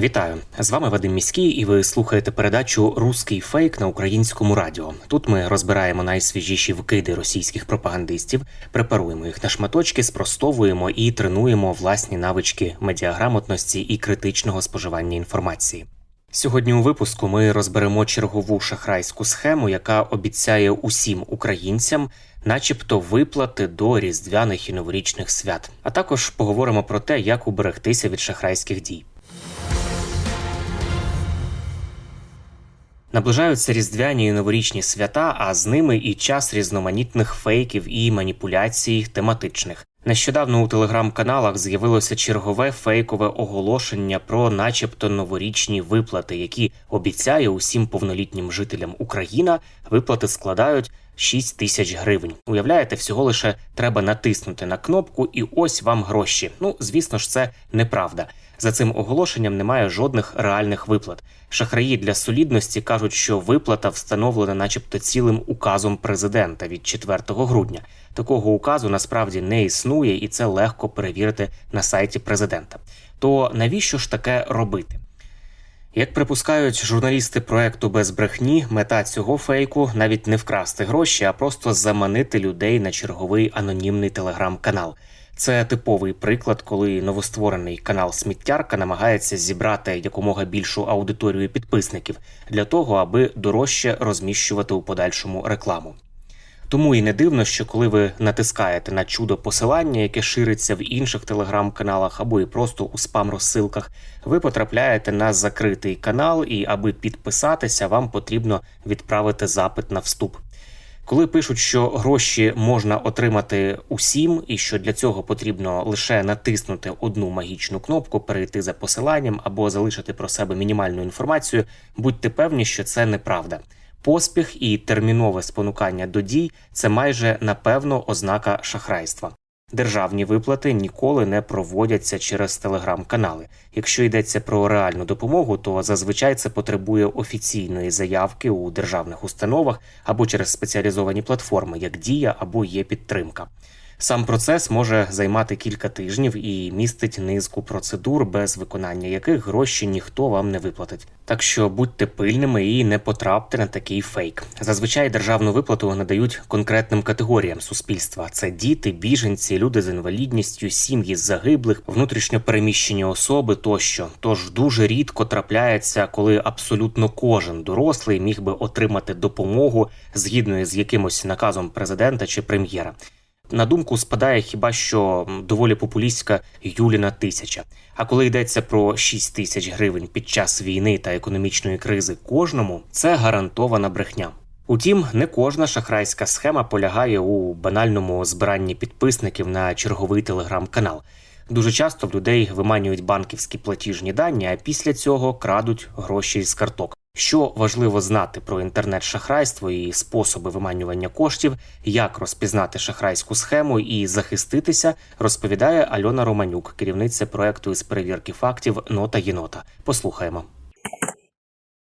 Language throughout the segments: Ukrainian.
Вітаю з вами Вадим Міський, і ви слухаєте передачу Руський фейк на українському радіо. Тут ми розбираємо найсвіжіші вкиди російських пропагандистів, препаруємо їх на шматочки, спростовуємо і тренуємо власні навички медіаграмотності і критичного споживання інформації. Сьогодні у випуску ми розберемо чергову шахрайську схему, яка обіцяє усім українцям, начебто, виплати до різдвяних і новорічних свят. А також поговоримо про те, як уберегтися від шахрайських дій. Наближаються різдвяні і новорічні свята, а з ними і час різноманітних фейків і маніпуляцій тематичних. Нещодавно у телеграм-каналах з'явилося чергове фейкове оголошення про, начебто, новорічні виплати, які обіцяє усім повнолітнім жителям Україна. Виплати складають 6 тисяч гривень. Уявляєте, всього лише треба натиснути на кнопку, і ось вам гроші. Ну, звісно ж, це неправда. За цим оголошенням немає жодних реальних виплат. Шахраї для солідності кажуть, що виплата встановлена, начебто, цілим указом президента від 4 грудня. Такого указу насправді не існує, і це легко перевірити на сайті президента. То навіщо ж таке робити? Як припускають журналісти проекту без брехні, мета цього фейку навіть не вкрасти гроші, а просто заманити людей на черговий анонімний телеграм-канал. Це типовий приклад, коли новостворений канал Сміттярка намагається зібрати якомога більшу аудиторію підписників для того, аби дорожче розміщувати у подальшому рекламу. Тому і не дивно, що коли ви натискаєте на чудо посилання, яке шириться в інших телеграм-каналах або і просто у спам-розсилках, ви потрапляєте на закритий канал, і аби підписатися, вам потрібно відправити запит на вступ. Коли пишуть, що гроші можна отримати усім, і що для цього потрібно лише натиснути одну магічну кнопку, перейти за посиланням або залишити про себе мінімальну інформацію, будьте певні, що це неправда. Поспіх і термінове спонукання до дій це майже напевно ознака шахрайства. Державні виплати ніколи не проводяться через телеграм-канали. Якщо йдеться про реальну допомогу, то зазвичай це потребує офіційної заявки у державних установах або через спеціалізовані платформи, як Дія або є підтримка. Сам процес може займати кілька тижнів і містить низку процедур, без виконання яких гроші ніхто вам не виплатить. Так що будьте пильними і не потрапте на такий фейк. Зазвичай державну виплату надають конкретним категоріям суспільства: це діти, біженці, люди з інвалідністю, сім'ї загиблих, внутрішньо переміщені особи тощо. Тож дуже рідко трапляється, коли абсолютно кожен дорослий міг би отримати допомогу згідно з якимось наказом президента чи прем'єра. На думку спадає хіба що доволі популістська Юліна тисяча. А коли йдеться про 6 тисяч гривень під час війни та економічної кризи кожному, це гарантована брехня. Утім, не кожна шахрайська схема полягає у банальному збиранні підписників на черговий телеграм-канал. Дуже часто в людей виманюють банківські платіжні дані, а після цього крадуть гроші з карток. Що важливо знати про інтернет-шахрайство і способи виманювання коштів, як розпізнати шахрайську схему і захиститися, розповідає Альона Романюк, керівниця проекту із перевірки фактів Нота Єнота. Послухаємо.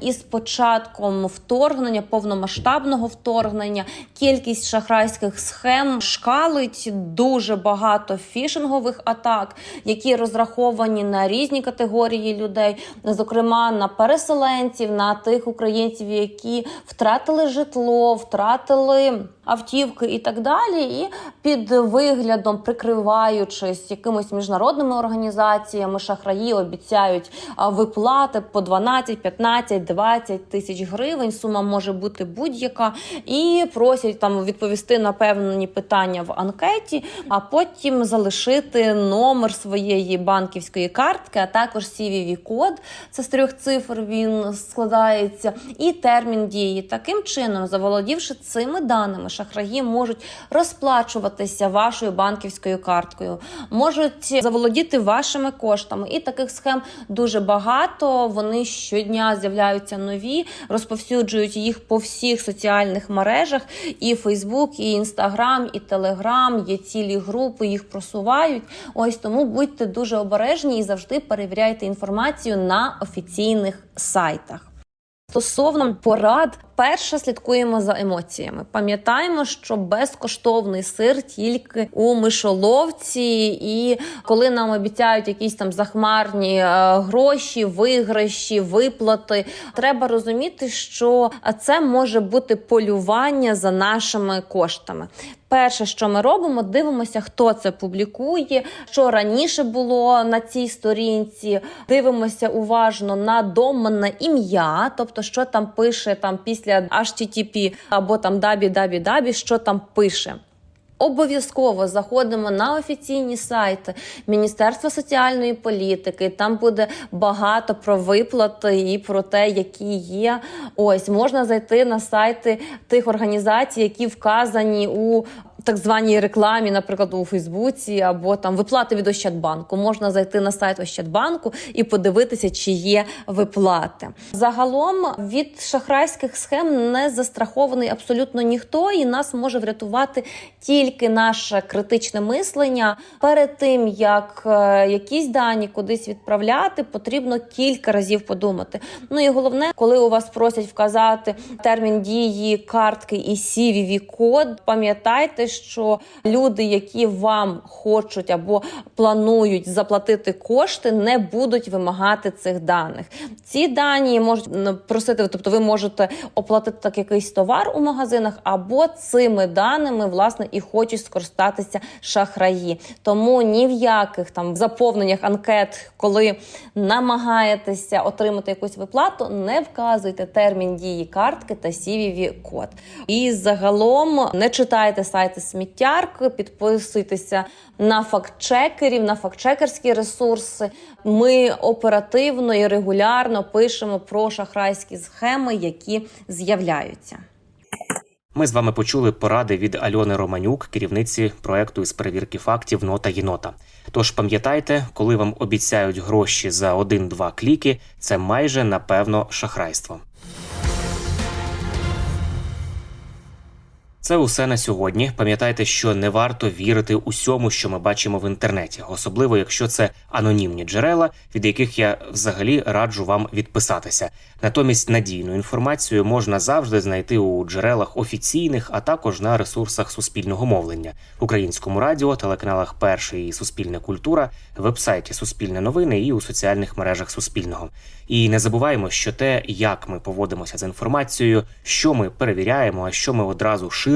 Із початком вторгнення, повномасштабного вторгнення, кількість шахрайських схем шкалить дуже багато фішингових атак, які розраховані на різні категорії людей, зокрема на переселенців, на тих українців, які втратили житло, втратили автівки і так далі. І під виглядом, прикриваючись якимись міжнародними організаціями, шахраї обіцяють виплати по 12, 15, 10-20 тисяч гривень. Сума може бути будь-яка, і просять там відповісти на певні питання в анкеті, а потім залишити номер своєї банківської картки, а також cvv код це з трьох цифр. Він складається, і термін дії. Таким чином, заволодівши цими даними, шахраї можуть розплачуватися вашою банківською карткою, можуть заволодіти вашими коштами. І таких схем дуже багато. Вони щодня з'являються нові, розповсюджують їх по всіх соціальних мережах. І Фейсбук, і Інстаграм, і Телеграм. Є цілі групи, їх просувають. Ось тому будьте дуже обережні і завжди перевіряйте інформацію на офіційних сайтах. Стосовно порад, перше слідкуємо за емоціями. Пам'ятаємо, що безкоштовний сир тільки у мишоловці, і коли нам обіцяють якісь там захмарні е, гроші, виграші, виплати, треба розуміти, що це може бути полювання за нашими коштами. Перше, що ми робимо, дивимося, хто це публікує, що раніше було на цій сторінці. Дивимося уважно на доменне ім'я, тобто що там пише там після HTTP або там дабі-дабі-дабі, що там пише. Обов'язково заходимо на офіційні сайти Міністерства соціальної політики. Там буде багато про виплати і про те, які є. Ось можна зайти на сайти тих організацій, які вказані у так званій рекламі, наприклад, у Фейсбуці, або там виплати від Ощадбанку. Можна зайти на сайт Ощадбанку і подивитися, чи є виплати. Загалом від шахрайських схем не застрахований абсолютно ніхто, і нас може врятувати тільки наше критичне мислення. Перед тим як е, якісь дані кудись відправляти, потрібно кілька разів подумати. Ну і головне, коли у вас просять вказати термін дії картки і cvv код пам'ятайте, що люди, які вам хочуть або планують заплатити кошти, не будуть вимагати цих даних. Ці дані можуть просити, тобто ви можете оплатити так якийсь товар у магазинах, або цими даними власне і хочуть скористатися шахраї. Тому ні в яких там заповненнях анкет, коли намагаєтеся отримати якусь виплату, не вказуйте термін дії картки та cvv код. І загалом не читайте сайти сміттярки, підписуйтеся на фактчекерів, на фактчекерські ресурси. Ми оперативно і регулярно пишемо про шахрайські схеми, які з'являються. Ми з вами почули поради від Альони Романюк, керівниці проекту із перевірки фактів Нота Єнота. Тож пам'ятайте, коли вам обіцяють гроші за один-два кліки, це майже напевно шахрайство. Це усе на сьогодні. Пам'ятайте, що не варто вірити усьому, що ми бачимо в інтернеті, особливо якщо це анонімні джерела, від яких я взагалі раджу вам відписатися. Натомість надійну інформацію можна завжди знайти у джерелах офіційних, а також на ресурсах суспільного мовлення, українському радіо, телеканалах Перший і Суспільна культура, вебсайті Суспільне новини і у соціальних мережах Суспільного. І не забуваємо, що те, як ми поводимося з інформацією, що ми перевіряємо, а що ми одразу ширимо